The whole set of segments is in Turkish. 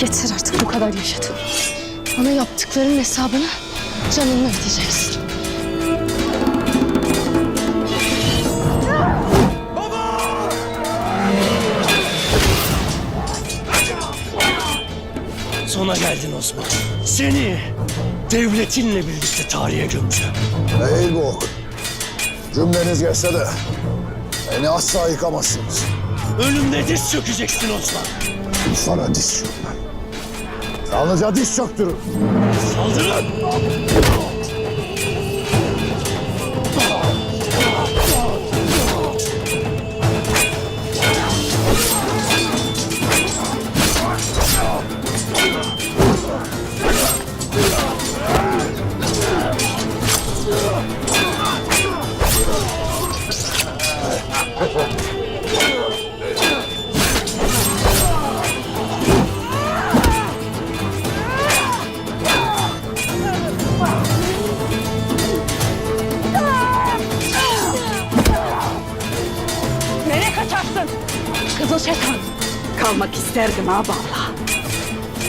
Yeter artık bu kadar yaşadın. Bana yaptıklarının hesabını canınla ödeyeceksin. Sona geldin Osman. Seni devletinle birlikte tarihe gömeceğim. Değil bu ok. Cümleniz geçse de beni asla yıkamazsınız. Ölümde diz çökeceksin Osman. Sana diz çökmem. Yalnızca diz çöktürün. Saldırın! İsterdim ha valla.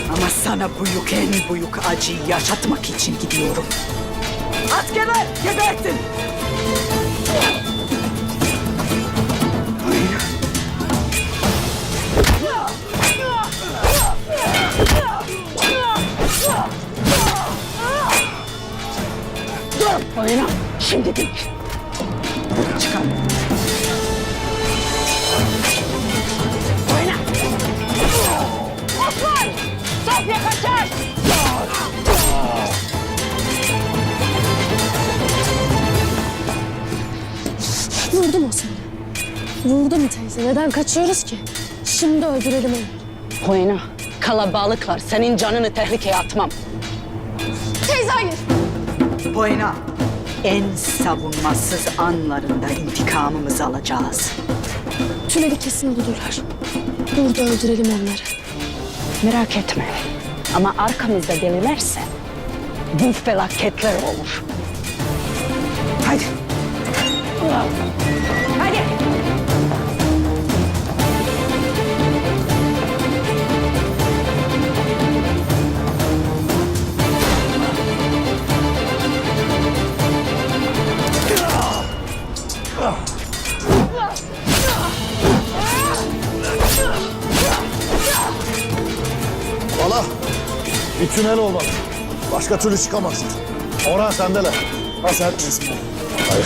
Ama sana büyük en büyük acıyı yaşatmak için gidiyorum. At geber, gebertin. Oyna. Şimdi değil. Çıkar. Vurdum o seni. Vurdum teyze. Neden kaçıyoruz ki? Şimdi öldürelim onu. Poyena, kalabalıklar senin canını tehlikeye atmam. Teyze hayır. Boyna, en savunmasız anlarında intikamımızı alacağız. Tüneli kesin bulurlar. Burada öldürelim onları. Merak etme. Ama arkamızda gelirlerse bu felaketler olur. Hadi. Hadi. Valla bir tünel olmalı. Başka türlü çıkamazsın. Orhan sendeler. Pas etmesin. Hayır.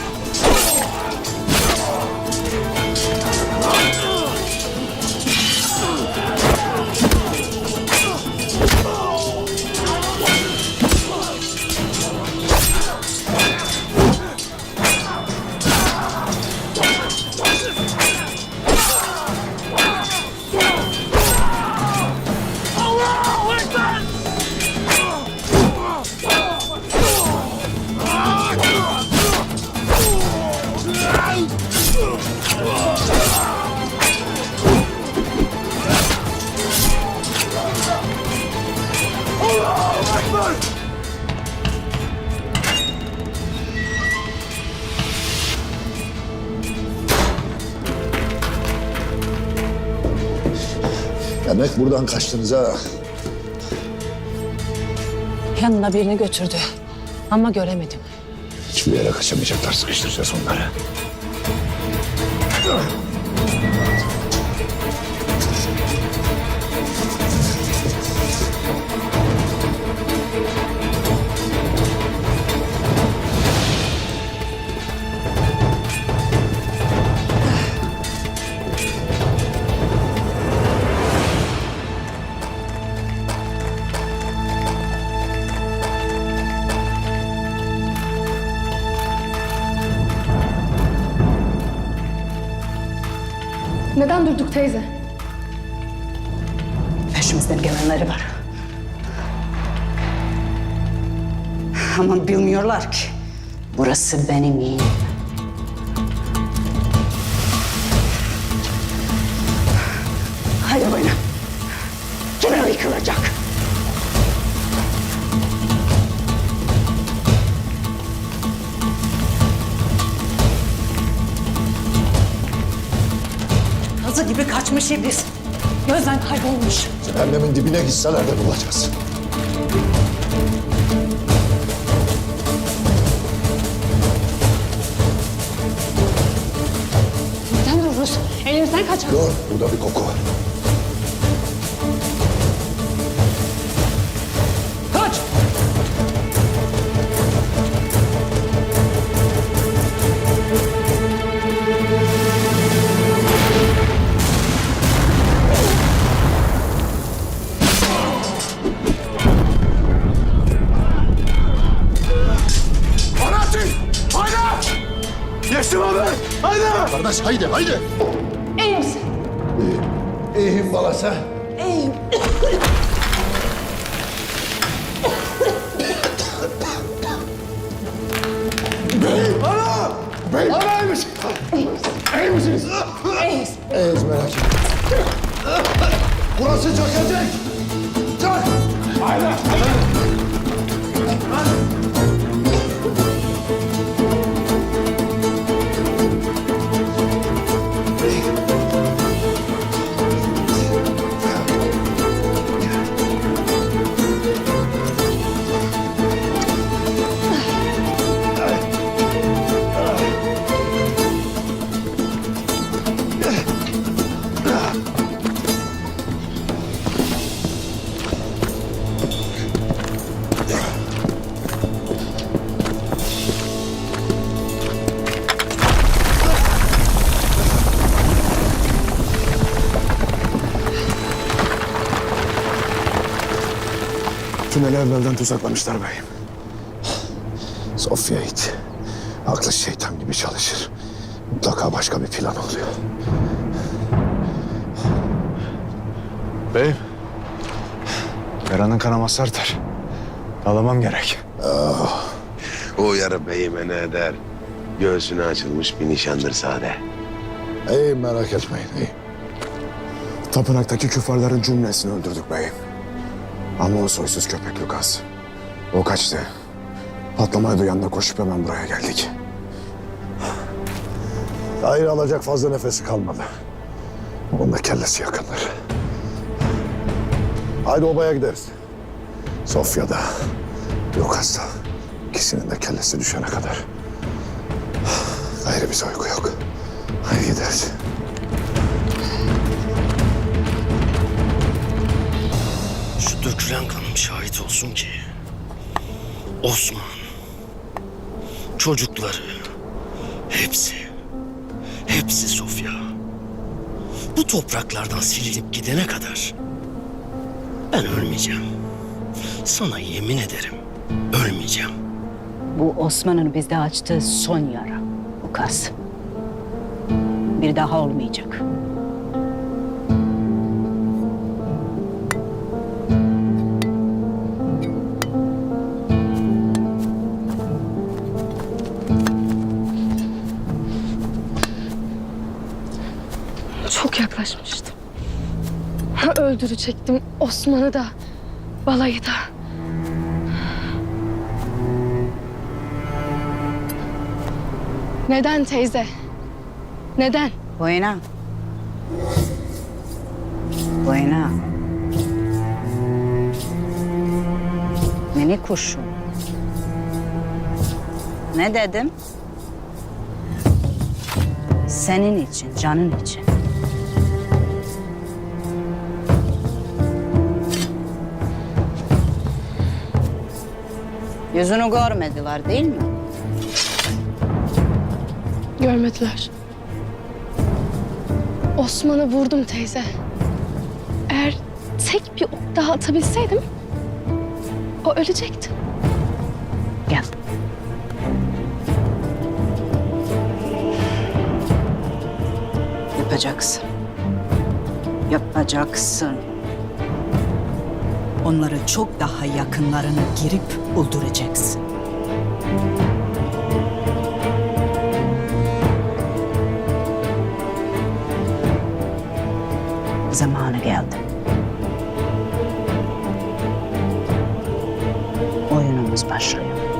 Demek buradan kaçtınız ha. Yanına birini götürdü. Ama göremedim. Hiçbir yere kaçamayacaklar. Sıkıştıracağız onları. Neden durduk teyze? Peşimizden gelenleri var. Ama bilmiyorlar ki. Burası benim yeğenim. Hadi oyna. Tünel yıkılacak. Gibi kaçmış iblis. Gözden kaybolmuş. Cehennemin dibine gitseler de bulacağız. Neden dururuz? Elimizden kaçar. Dur, burada bir koku var. Kardeş haydi, haydi! İyi misin? İyiyim bala sen. Bey! Ana! Bey! Ana iyiymiş! İyi misiniz? İyiyiz. İyiyiz merak etme. Burası çökecek! Çök! Haydi! Haydi! Tüneli evvelden tuzaklamışlar beyim. Sofya it. Aklı şeytan gibi çalışır. Mutlaka başka bir plan oluyor. Beyim. Yaranın kanaması artar. Alamam gerek. O yarı beyime ne eder? Göğsüne açılmış bir nişandır sade. İyi merak etmeyin iyi. Tapınaktaki küffarların cümlesini öldürdük beyim. Ama o soysuz köpek Lukas. O kaçtı. Patlamayı duyan da koşup hemen buraya geldik. Hayır alacak fazla nefesi kalmadı. Onun da kellesi yakındır. Haydi obaya gideriz. Sofya'da, Lukas'ta. İkisinin de kellesi düşene kadar. Gayrı bize uyku yok. Haydi gideriz. Dökülen kanım şahit olsun ki Osman, çocukları, hepsi, hepsi Sofya. Bu topraklardan silinip gidene kadar ben ölmeyeceğim. Sana yemin ederim ölmeyeceğim. Bu Osman'ın bizde açtığı son yara. Lukas. Bir daha olmayacak. Ha, öldürecektim Osman'ı da, balayı da. Neden teyze? Neden? Buena. Buena. Minik kuşum. Ne dedim? Senin için, canın için. Yüzünü görmediler değil mi? Görmediler. Osman'ı vurdum teyze. Eğer tek bir ok daha atabilseydim... ...o ölecekti. Gel. Yapacaksın. Yapacaksın. Onları çok daha yakınlarına girip öldüreceksin. Zamanı geldi. Oyunumuz başlıyor.